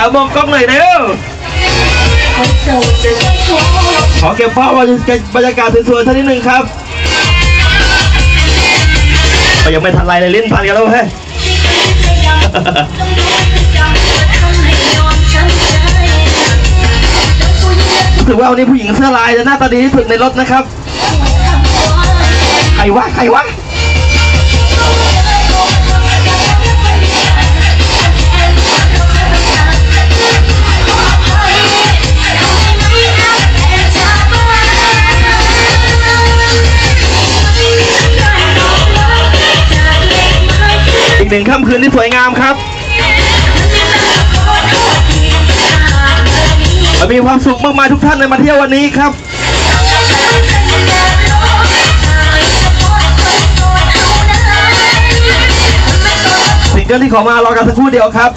ตามองกล้องหน่อยเร็ว ขอเก็บภาพบรรยากาศสวยๆท่านิดหนึ่งครับก็ยังไม่ทันไรเลยลิ้นพันกันแล้วเฮ้ยรู้สึกว่าวันนี้ผู้หญิงเสื้อลายจะหน้าตาดีที่สุดในรถนะครับ ใครวะใครวะ อีกหนึ่งค่ำคืนที่สวยงามครับมีความสุขมากมายทุกท่านในมาเที่ยววันนี้ครับสิ่งเกิลที่ขอมารอกันสักครู่เดียวครับ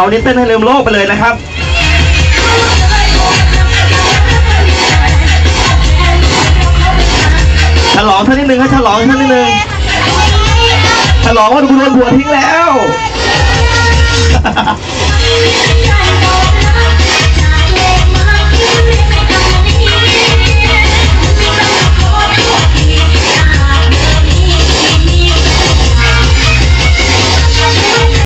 เอานี้เต้นให้ลืมโลกไปเลยนะครับฉลองท่านิดนึงครับฉลองท่านิดนึงฉลองว่าคุณโดนผัวทิ้งแล้ว